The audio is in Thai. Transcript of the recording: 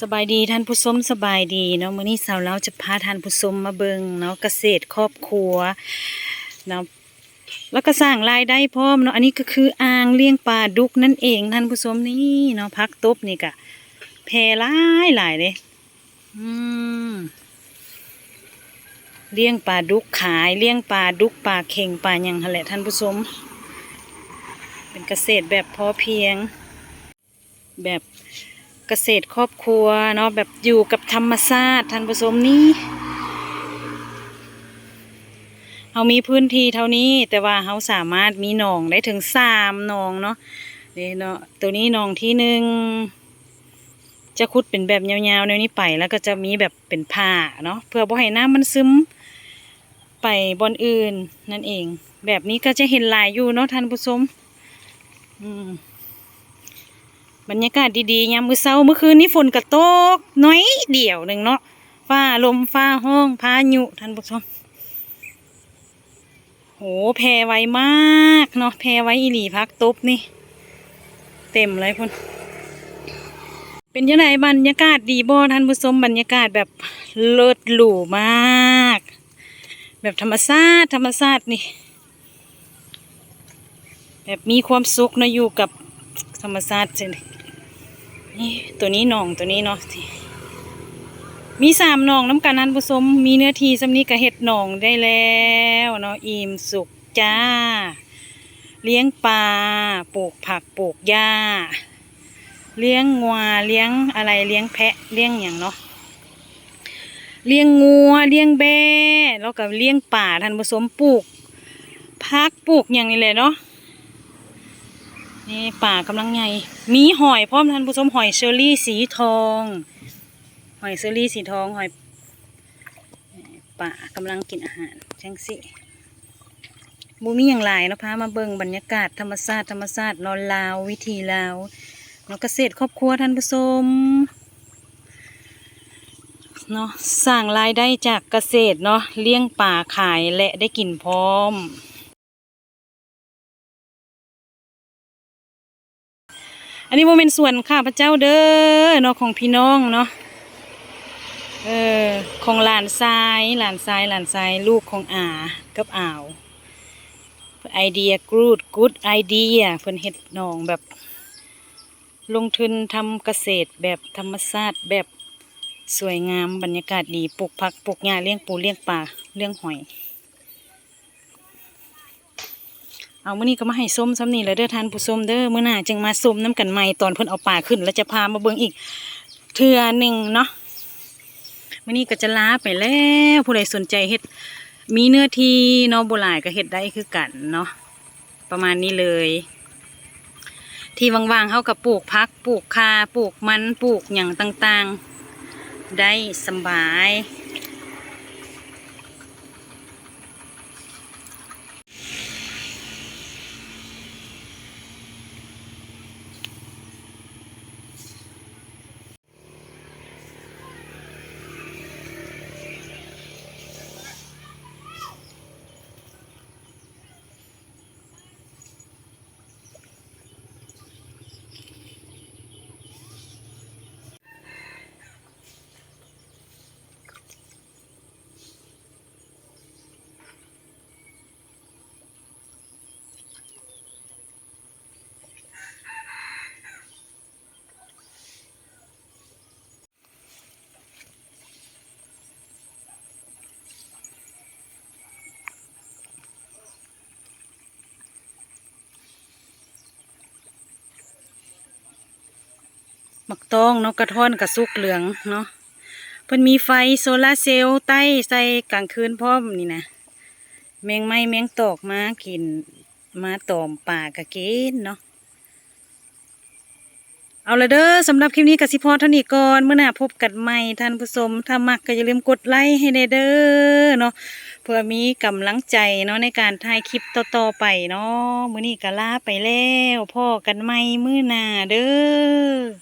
สบายดีท่านผู้ชมสบายดีเนาะมื้อนี้สาวเราจะพาท่านผู้ชมมาเบิงเนาะเกษตรครอบครัวเนาะแล้วก็สร้างรายได้พร้อมเนาะอันนี้ก็คืออ่างเลี้ยงปลาดุกนั่นเองท่านผู้ชมนี่เนาะพักตบนี่กะแพรหลายหลายเลยอืมเลี้ยงปลาดุกขายเลี้ยงปลาดุกปลาเข่งปลาหยังหั่นแหละท่านผู้ชมเป็นเกษตรแบบพอเพียง แบบ เกษตรครอบครัวเนาะแบบอยู่กับธรรมชาติท่านผู้ชมนี่เรามีพื้นที่เท่านี้แต่ว่าเราสามารถมีหนองได้ถึงสามหนองเนาะนี่เนาะตัวนี้หนองที่หนึ่งจะขุดเป็นแบบยาวๆแนวนี้ไปแล้วก็จะมีแบบเป็นผ้าเนาะเพื่อบ่ให้น้ำมันซึมไปบนอื่นนั่นเอง แบบนี้ก็จะเห็นหลายอยู่เนาะท่านผู้ชมอืม บรรยากาศดีๆยามมื้อเช้าเมื่อคืนนี้ฝนกระตกน้อยเดียวหนึ่งเนาะฟ้าลมฟ้าห้องพายุท่านผู้ชมโหแพรไวมากเนาะแพรไวอีหลีพักตบนี่ เต็มเลยพุ่นเป็นยังไงบรรยากาศดีบ่ท่านผู้ชมบรรยากาศแบบเลิศหรูมาก แบบธรรมชาติธรรมชาตินี่ แบบมีความสุขเนะอยู่กับธรรมชาติสินี่ ตัวนี้หนองตัวนี้เนาะที่มีสามหนองน้ำกันนั้นผสมมีเนื้อทีสำนี้กระเห็ดหนองได้แล้วเนาะอิ่มสุกจ้า เลี้ยงปลาปลูกผักปลูกหญ้า เลี้ยงงัวเลี้ยงอะไรเลี้ยงแพะเลี้ยงอย่างเนาะเลี้ยงงัวเลี้ยงแบะแล้วก็เลี้ยงป่าท่านผสมปลูกพักปลูกอย่างนี้เลยเนาะ นี่ป่ากำลังใหญ่ มีหอยพร้อมท่านผู้ชมหอยเชอรี่สีทอง หอยเชอรี่สีทองหอยป่ากำลังกินอาหารจังสิบูมีอย่างไรเนาะพามาเบิ่งบรรยากาศธรรมชาติธรรมชาตินอนลาววิธีลาวเนาะเกษตรครอบครัวท่านผู้ชมเนาะสร้างรายได้จากเกษตรเนาะเลี้ยงป่าขายและได้กินพร้อม อันนี้โมเมนส่วนข้าพเจ้าเด้อเนาะของพี่น้องเนาะเออของหลานทรายหลานทรายหลานทรายลูกของอากับอ่าวไอเดียกรูดกูดไอเดียเพิ่นเฮ็ดหนองแบบ ลงทุนทำเกษตรแบบธรรมชาติแบบสวยงามบรรยากาศดีปลูกผักปลูกหญ้าเลี้ยงปูเลี้ยงปลาเลี้ยงหอย เอามื้อนี้ก็มาให้ส้มซ้ำนี่แหล้วเด้อท่านผู้ชมเด้อมื้อหน้าจึงมาส้มน้ำกันใหม่ตอนเพิ่นเอาป่าขึ้น แล้วจะพามาเบิ่งอีกเทื่อหนึ่งเนาะมื้อนี้ก็จะลาไปแล้วผู้ใดสนใจเฮ็ดมีเนื้อที่เนาะบ่หลายก็เฮ็ดได้คือกันเนาะประมาณนี้เลย ที่ว่างๆเฮากับปลูกพักปลูกคาปลูกมันปลูกหยังต่างๆ ได้สบาย มักตองเนาะกระท่อนกระซุกเหลืองเนาะเพิ่นมีไฟโซลาเซลล์ใต้ใส่กลางคืนพร้อมนี่นะแมงไม้แมงตอกมากินมาตอมป่ากะเกนเนาะเอาละเด้อสำหรับคลิปนี้กสิพอเท่านี้ก่อนเมื่อหน้าพบกันใหม่ท่านผู้ชมถ้ามักก็อย่าลืมกดไลค์ให้เด้อเนาะเพื่อมีกำลังใจเนาะในการถ่ายคลิปต่อๆไปเนาะมื้อนี้ก็ลาไปแล้วพ่อกันใหม่มื้อหน้าเด้อ